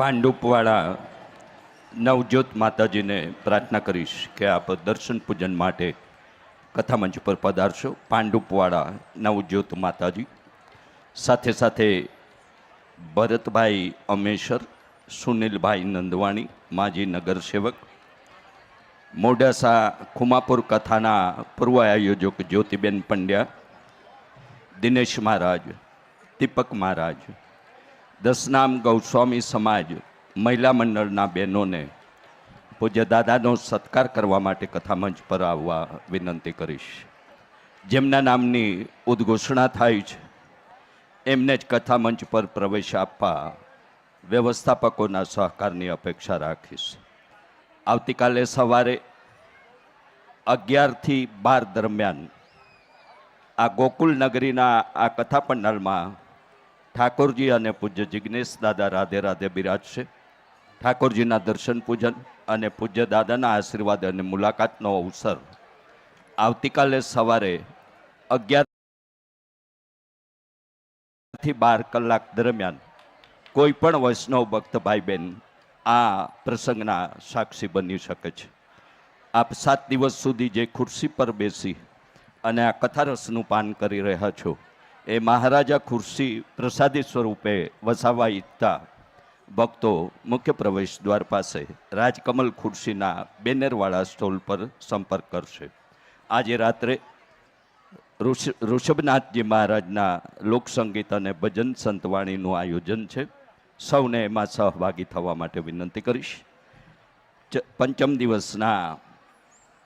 પાંડુપવાળા નવજ્યોત માતાજીને પ્રાર્થના કરીશ કે આપ દર્શન પૂજન માટે કથામંચ પર પધારશો. પાંડુપવાળા નવજ્યોત માતાજી. સાથે સાથે ભરતભાઈ અમેશર, સુનિલભાઈ નંદવાણી, માજી નગર સેવક મોડાસા ખુમાપુર કથાના પૂર્વ આયોજક જ્યોતિબેન પંડ્યા, દિનેશ મહારાજ, દીપક મહારાજ દસનામ ગૌસ્વામી સમાજ મહિલા મંડળના બહેનોને પૂજ્ય દાદાનો સત્કાર કરવા માટે કથામંચ પર આવવા વિનંતી કરીશ. જેમના નામની ઉદ્ઘોષણા થાય છે, એમને જ કથામંચ પર પ્રવેશ આપવા વ્યવસ્થાપકોના સહકારની અપેક્ષા રાખીશ. આવતીકાલે સવારે અગિયારથી બાર દરમિયાન આ ગોકુલ નગરીના આ કથા પંડાલમાં ઠાકોરજી અને પૂજ્ય જિજ્ઞેશ દાદા રાધે રાધે બિરાજશે ઠાકોરજીના દર્શન પૂજન અને પૂજ્ય દાદાના આશીર્વાદ અને મુલાકાતનો અવસર આવતીકાલે સવારે અગિયારથી બાર કલાક દરમિયાન કોઈ પણ વૈષ્ણવ ભક્ત ભાઈ બહેન આ પ્રસંગના સાક્ષી બની શકે છે. આપ સાત દિવસ સુધી જે ખુરશી પર બેસી અને આ કથારસનું પાન કરી રહ્યા છો એ મહારાજા ખુરશી પ્રસાદી સ્વરૂપે વસાવા ઈચ્છતા ભક્તો મુખ્ય પ્રવેશ દ્વાર પાસે રાજકમલ ખુરશીના બેનરવાળા સ્ટોલ પર સંપર્ક કરશે. આજે રાત્રે ઋષ- ઋષભનાથજી મહારાજના લોકસંગીત અને ભજન સંતવાણીનું આયોજન છે. સૌને એમાં સહભાગી થવા માટે વિનંતી કરીશ. પંચમ દિવસના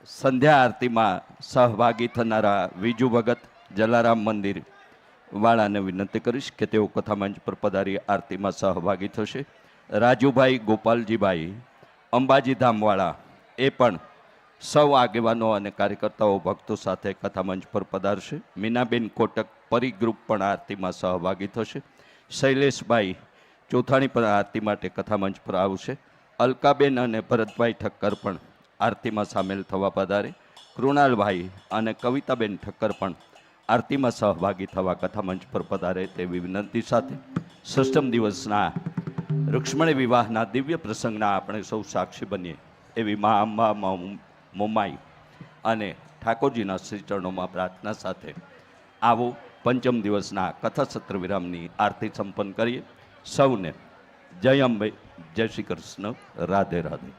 સંધ્યા આરતીમાં સહભાગી થનારા વિજુ ભગત જલારામ મંદિર વાળાને વિનંતી કરીશ કે તેઓ કથામંચ પર પધારી આરતીમાં સહભાગી થશે. રાજુભાઈ ગોપાલજીભાઈ, અંબાજી ધામવાળા, એ પણ સૌ આગેવાનો અને કાર્યકર્તાઓ ભક્તો સાથે કથામંચ પર પધારશે. મીનાબેન કોટક પરી પણ આરતીમાં સહભાગી થશે. શૈલેષભાઈ ચોથાણી પણ આરતી માટે કથામંચ પર આવશે. અલકાબેન અને ભરતભાઈ ઠક્કર પણ આરતીમાં સામેલ થવા પધારે. કૃણાલભાઈ અને કવિતાબેન ઠક્કર પણ આરતીમાં સહભાગી થવા કથા મંચ પર પધારે તેવી વિનંતી સાથે સષ્ટમ દિવસના રૂક્ષ્મણી વિવાહના દિવ્ય પ્રસંગના આપણે સૌ સાક્ષી બનીએ એવી મા અંબા મોમાઈ અને ઠાકોરજીના શ્રી ચરણોમાં પ્રાર્થના સાથે આવો પંચમ દિવસના કથા સત્ર વિરામની આરતી સંપન્ન કરીએ. સૌને જય અંબે, જય શ્રી કૃષ્ણ, રાધે રાધે.